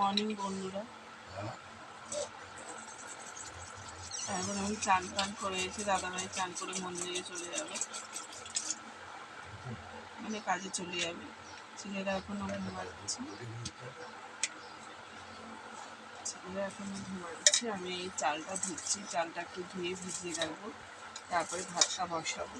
Morning বন্ধুরা। এখন আমি চান টান করে এসে দাদাভাই চান করে মন্দিরে চলে যাবে। মানে কাজে চলে যাবে। ছেলেরা এখনও ঘুমাচ্ছে ছেলেরা এখনও ঘুমাচ্ছে আমি এই চালটা ধুচ্ছি। চালটা একটু ধুয়ে ভিজিয়ে রাখব। তারপরে ভাতটা বসাবো।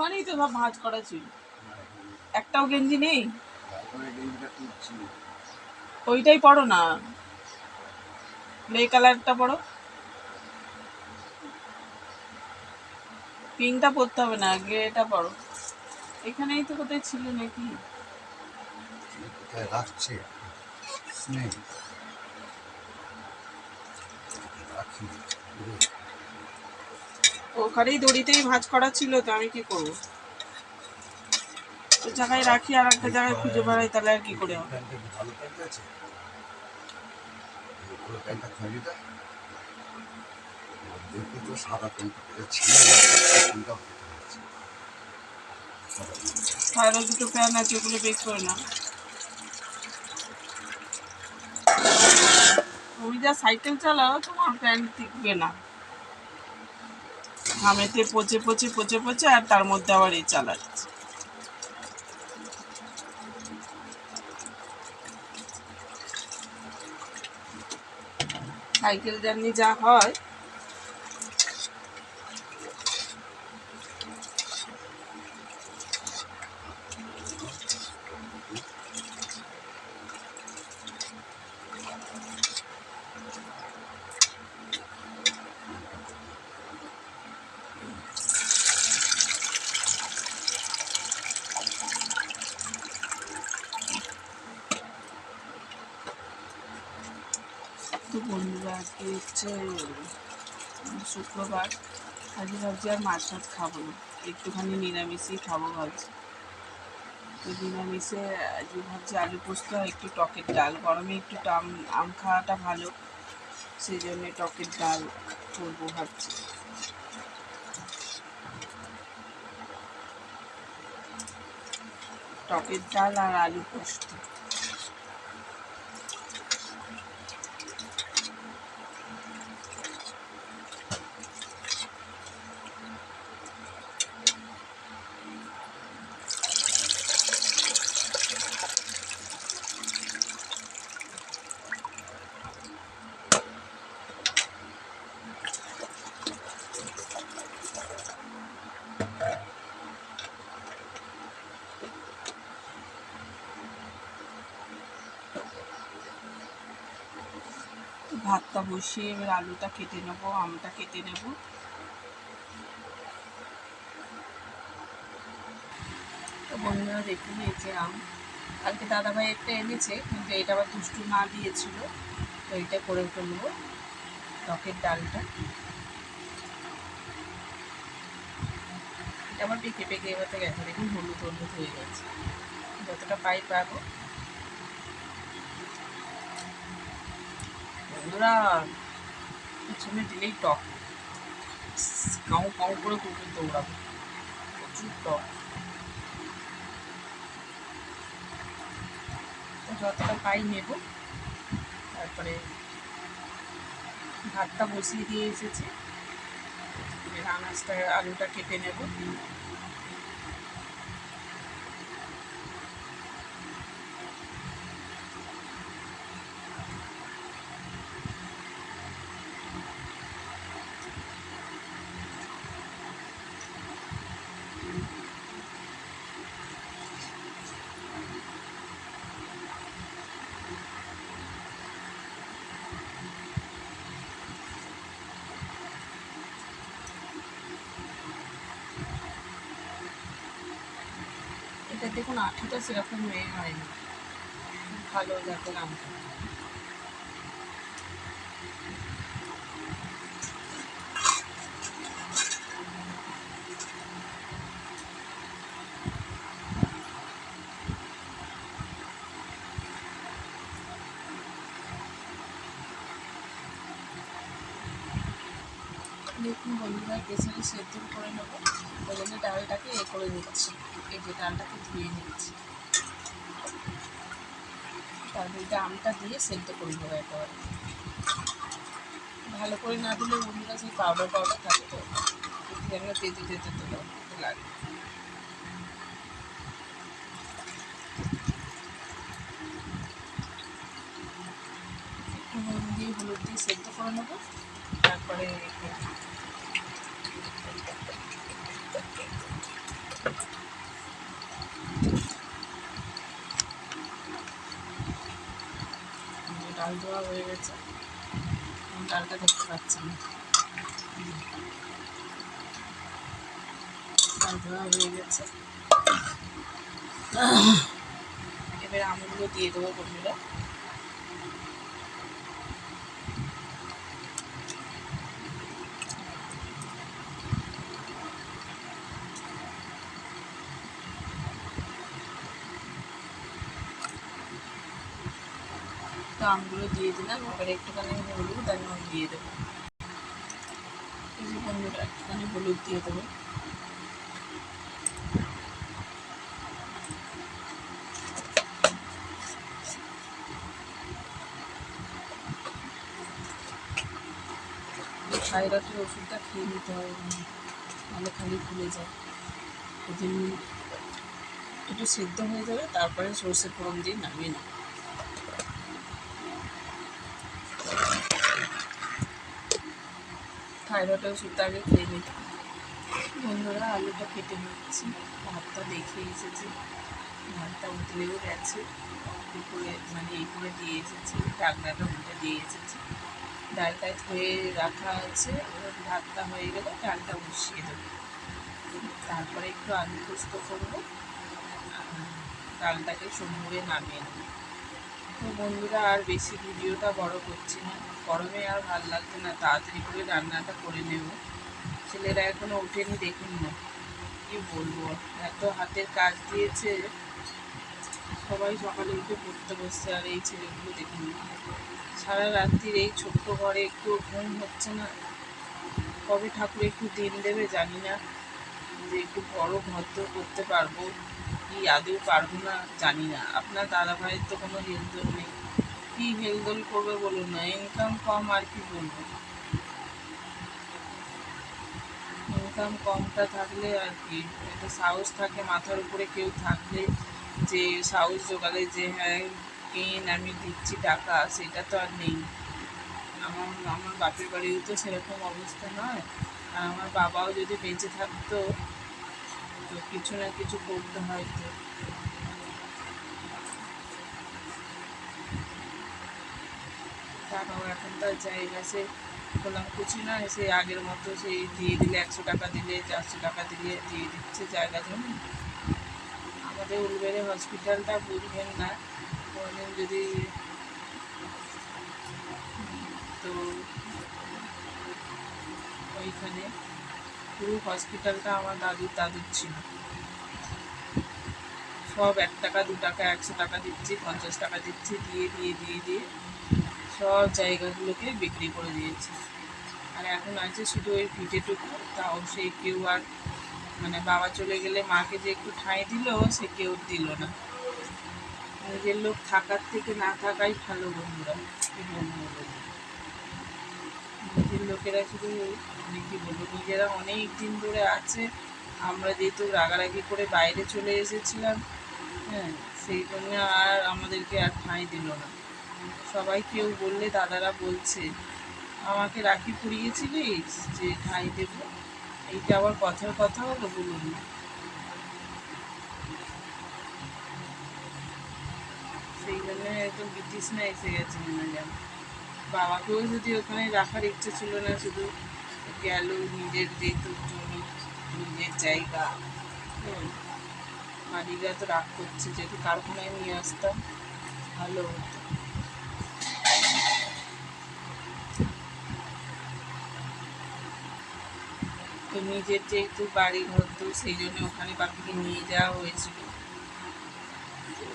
ওখানেই তো সব ভাঁজ করা ছিল। একটাও গেঞ্জি নেই? ওইটাই পড়ো না। গ্রে কালারটা পড়ো পিঙ্কটা পরতে হবে না, গ্রেটা পড়ো এখানেই তো কোথায় ছিল নাকি? রাখছে? স্নেহ রাখি। ওখানেই দড়িতেই ভাঁজ করা ছিল, তো আমি কি করব? জায়গায় রাখি আর একটা জায়গায় খুঁজে বেড়াই, তাহলে আর কি করে প্যান্ট প্যান্ট প্যান্ট। আরও দুটো ফ্যান আছে, ওগুলো না তুমি যা সাইকেল চালাও, তোমার ফ্যান টিকবে না। ঘামেতে পচে পচে পচে পচে আর তার মধ্যে আবার এই চালাচ্ছে। সাইকেল জার্নি যা হয় তো বন্ধুরা আজকে হচ্ছে শুক্রবার। আজকে ভাবছি আর মাছ টাছ খাব না। একটুখানি নিরামিষই খাব ভাবছি। তো নিরামিষে আজকে ভাবছি আলু পোস্ত আর একটু টকের ডাল। গরমে একটু আম আম খাওয়াটা ভালো। সেই জন্য টকের ডাল করব ভাবছি। টকের ডাল আর আলু পোস্ত। ভাতটা বসিয়ে এবার আলুটা কেটে নেব, আমটা কেটে নেব। তো বন্ধুরা দেখুন এই যে আম। কালকে দাদাভাই একটা এনেছে, কিন্তু এটা আবার দুষ্টু না দিয়েছিল, তো এটা করে ফেলব টকের ডালটা। এটা আবার পেকে পেকে এবারে গেছে, দেখুন হলুদ হলুদ হয়ে গেছে। যতটা পাই পাবো। বন্ধুরা, পিছনে দিলেই টক। কাউ কাউ করে কুকুর দৌড়াবে প্রচুর টক। যতটা পাই নেব। তারপরে ভাতটা বসিয়ে দিয়ে এসেছি। আনাজটা, আলুটা কেটে নেব। দেখুন আঠাটা সেরকম হয়ে হয়নি। ভালো জাতের আমটা দেখুন বন্ধুরা প্রেসারে সেদ্ধ করে নেব। জন্য ডালটাকে এ করে নিচ্ছি। এই যে ডালটাকে ধুয়ে নিচ্ছি। তারপরে এটা আমটা দিয়ে সেদ্ধ করে নেব একেবারে। ভালো করে না দিলে বন্ধুরা সেই পাউডার পাউডার থাকে তো যেন তেতে তেতে লাগে। নুন দিয়ে হলুদ দিয়ে সেদ্ধ করে নেব। তারপরে ডাল দেওয়া হয়ে গেছে। ডালটা দেখতে পাচ্ছি না। ডাল দেওয়া হয়ে গেছে। এবার আমগুলো দিয়ে দেবো বন্ধুরা। আমগুলো দিয়ে দিলাম, এবার একটুখানি হলুদ আর নুন দিয়ে দেবো। বন্ধুরা, একটুখানি হলুদ দিয়ে দেবো। থাইরয়েডের ওষুধটা খেয়ে নিতে হবে, নাহলে খালি ফুলে যায়। একটু সিদ্ধ হয়ে যাবে, তারপরে সর্ষে ফোড়ন দিয়ে নামিয়ে নেব। থাইরয়েডের ওষুধটা আগে খেয়ে নিতে বন্ধুরা, আলুটা কেটে নিচ্ছি ভাতটা দেখে এসেছি। ভাতটা উতলেও গেছে। উপরে মানে এই করে দিয়ে এসেছি। ডাকনাটা উল্টে দিয়ে এসেছি। ডালটা ধুয়ে রাখা আছে। ভাতটা হয়ে গেলে ডালটা বসিয়ে দেবো। তারপরে একটু আলু পোস্ত করব। ডালটাকে সমুরে নামিয়ে নেব। তো বন্ধুরা, আর বেশি ভিডিওটা বড় করছি না। গরমে আর ভালো লাগছে না, তাড়াতাড়ি করে রান্নাটা করে নেব। ছেলেরা এখনও ওঠেনি, দেখুন না। কি বলব, এত হাতের কাজ দিয়েছে। সবাই সকালে উঠে পড়তে বসছে, আর এই ছেলেগুলো দেখুন না। সারা রাত্রির এই ছোট্ট ঘরে একটু ঘুম হচ্ছে না। কবে ঠাকুর একটু দিন দেবে জানি না, যে একটু বড় ঘর তো করতে পারব, কি আদৌ পারব না জানি না। আপনার দাদা ভাইয়ের তো কোনো হেলদোল নেই। কি হেলদোল করবে বলুন না ইনকাম কম আর কি বলব? ইনকাম কমটা থাকলে আর কি, একটা সাহস থাকে মাথার উপরে, কেউ থাকলে যে সাহস জোগালে যে হ্যাঁ কেন আমি দিচ্ছি টাকা, সেটা তো আর নেই। আমার আমার বাপের বাড়িও তো সেরকম অবস্থা নয়। আর আমার বাবাও যদি বেঁচে থাকতো, তো কিছু না কিছু করতে হয়তো। টাকাও এখন তার জায়গা সে খোলাম কুচি না সে আগের মতো সেই দিয়ে দিলে, একশো টাকা দিলে, চারশো টাকা দিলে, দিয়ে দিচ্ছে জায়গা জমি। আমাদের উলবেড়ে হসপিটালটা বুঝবেন না কোনোদিন যদি তো ওইখানে পুরো হসপিটালটা আমার দাদুর দাদুর ছিল। সব এক টাকা, দু টাকা, একশো টাকা দিচ্ছি, পঞ্চাশ টাকা দিচ্ছি, দিয়ে দিয়ে দিয়ে দিয়ে। সব জায়গাগুলোকে বিক্রি করে দিয়েছে। আর এখন আছে শুধু ওই ভিটেটুকু তাও সেই কেউ আর মানে বাবা চলে গেলে মাকে যে একটু ঠাঁই দিল, সে কেউ দিল না। নিজের লোক থাকার থেকে না থাকাই ভালো বন্ধুরা, কি নিজের লোকেরা শুধু মানে কি বলব, নিজেরা অনেক দিন ধরে আছে। আমরা যেহেতু রাগারাগি করে বাইরে চলে এসেছিলাম হ্যাঁ সেই জন্য আর আমাদেরকে আর ঠাঁই দিল না। সবাই কেউ বললে দাদারা বলছে, আমাকে রাখি পুড়িয়েছিলিস যে ঠাঁই দেব। এইটা আবার কথার কথা হলো, বলুন সেই জন্য একদম বিতৃষ্ণা এসে গেছে মনে যেন বাবাকেও যদি ওখানে রাখার ইচ্ছে ছিল না, শুধু গেল নিজের যেহেতু জমি নিজের জায়গা। মালিকরা তো রাগ করছে, যদি কারখানায় নিয়ে আসতাম, ভালো হতো। তো নিজের যেহেতু বাড়ি ঘর, তো সেই জন্য ওখানে পাখিকে নিয়ে যাওয়া হয়েছিল।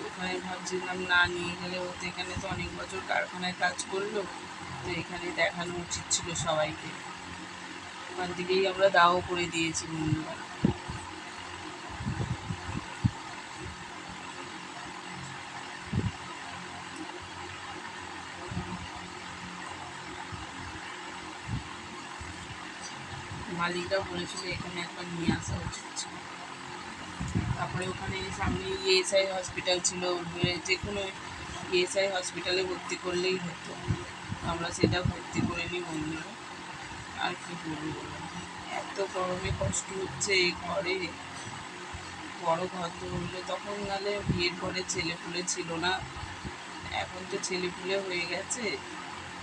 ওখানে ভাবছিলাম না নিয়ে গেলে ও তো এখানে তো অনেক বছর কারখানায় কাজ করল, তো এখানে দেখানো উচিত ছিল সবাইকে। ওখান থেকেই আমরা দাও করে দিয়েছি বন্ধুরা মালিকরা এখানে একবার নিয়ে আসা উচিত তারপরে ওখানে সামনে ইএসআই হসপিটাল ছিল যে কোনো ইএসআই হসপিটালে ভর্তি করলেই হতো। আমরা সেটা ভর্তি করে নিই বন্ধুরা। আর কি বলুন? এত গরমে কষ্ট হচ্ছে এই ঘরে। বড় ঘর তো হলো তখন নালে বিয়ের পরে ছেলে পুলে ছিল না। এখন তো ছেলে পুলে হয়ে গেছে।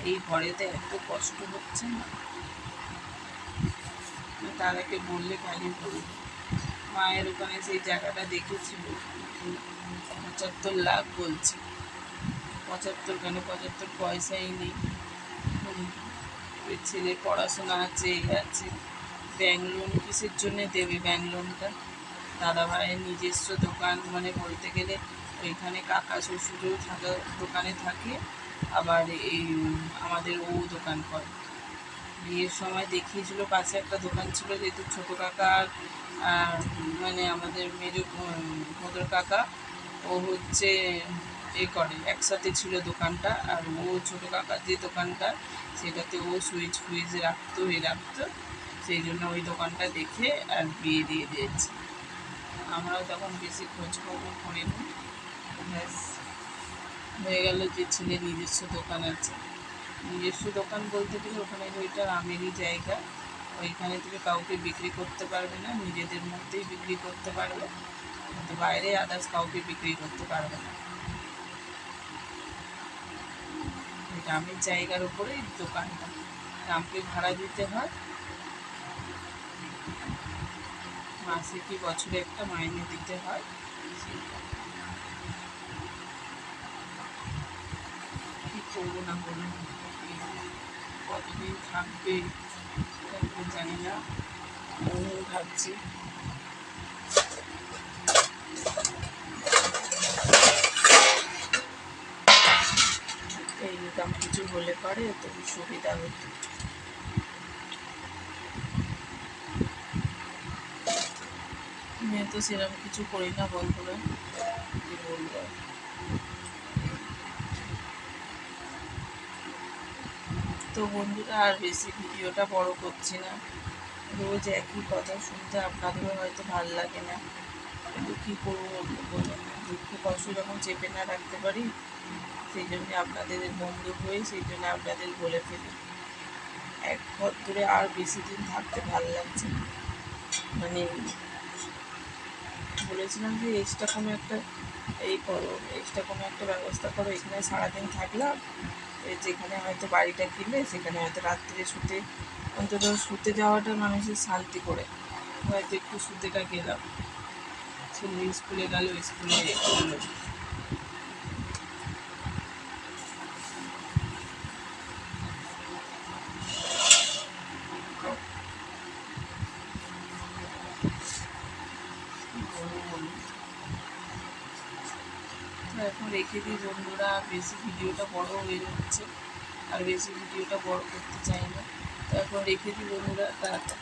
এই ঘরেতে এত কষ্ট হচ্ছে না। আগে বললে বলব মায়ের ওখানে সেই জায়গাটা দেখেছিল পঁচাত্তর লাখ বলছে। পঁচাত্তর কেন? পঁচাত্তর পয়সাই নেই। ছেলের পড়াশোনা আছে, এই আছে। ব্যাংক লোন কিসের জন্যে দেবে ব্যাংক লোনটা দাদা ভাইয়ের নিজস্ব দোকান মানে বলতে গেলে ওইখানে কাকা শ্বশুরও থাকা দোকানে থাকে, আবার এই আমাদের ও দোকান করে। বিয়ের সময় দেখিয়েছিল, পাশে একটা দোকান ছিল যেহেতু ছোটো কাকা আর আর মানে আমাদের মেজো ভদ্র কাকা, ও হচ্ছে এ করে, একসাথে ছিল দোকানটা আর ও ছোটো কাকার যে দোকানটা সেটাতে ও সুইচ ফুইচ রাখতো, এ রাখতো, সেই জন্য ওই দোকানটা দেখে আর বিয়ে দিয়ে দিয়েছে। আমরাও তখন বেশি খোঁজ খবর করিনি। ব্যাস, হয়ে গেল যে ছেলে নিজস্ব দোকান আছে। নিজস্ব দোকান বলতে গেলে ওখানে ওইটা আমেরই জায়গা। ওইখানে তুমি কাউকে বিক্রি করতে পারবে না, নিজেদের মধ্যেই বিক্রি করতে পারবে। কিন্তু বাইরে আদার্স কাউকে বিক্রি করতে পারবে না। গ্রামের জায়গার উপরে দোকানটা। গ্রামকে ভাড়া দিতে হয়। মাসে কি বছরে একটা মাইনে দিতে হয়। কি করব না বলুন কতদিন থাকবে জানি না। ভাবছি। ইনকাম কিছু হলে পরে তবু সুবিধা হতো। আমি তো সেরকম কিছু করি না বন্ধুরা। কি বলব? তো বন্ধুরা, আর বেশি ভিডিওটা বড় করছি না। রোজ একই কথা শুনতে আপনাদেরও হয়তো ভালো লাগে না। কিন্তু কী করব বলুন দুঃখ কষ্ট যখন চেপে না রাখতে পারি? সেই জন্যে আপনাদের বন্ধু হয়ে সেই জন্য আপনাদের বলে ফেলি। এক ঘর ধরে আর বেশি দিন থাকতে ভালো লাগছে মানে বলেছিলাম যে এক্সট্রা কোনো একটা এই করো এক্সট্রা কোনো একটা ব্যবস্থা করো, এখানে সারাদিন থাকলাম। যেখানে হয়তো বাড়িটা কিনবে সেখানে হয়তো রাত্রে শুতে, অন্তত শুতে যাওয়াটা মানুষের শান্তি করে। হয়তো একটু শুতেটা গেলাম। ছেলে স্কুলে গেল, স্কুলে গেলো কি বলব বলুন? তো এখন রেখে দিই বন্ধুরা আর বেশি ভিডিওটা বড় হয়ে যাচ্ছে। আর বেশি ভিডিওটা বড় করতে চাই না। তো এখন রেখে দিই বন্ধুরা টাটা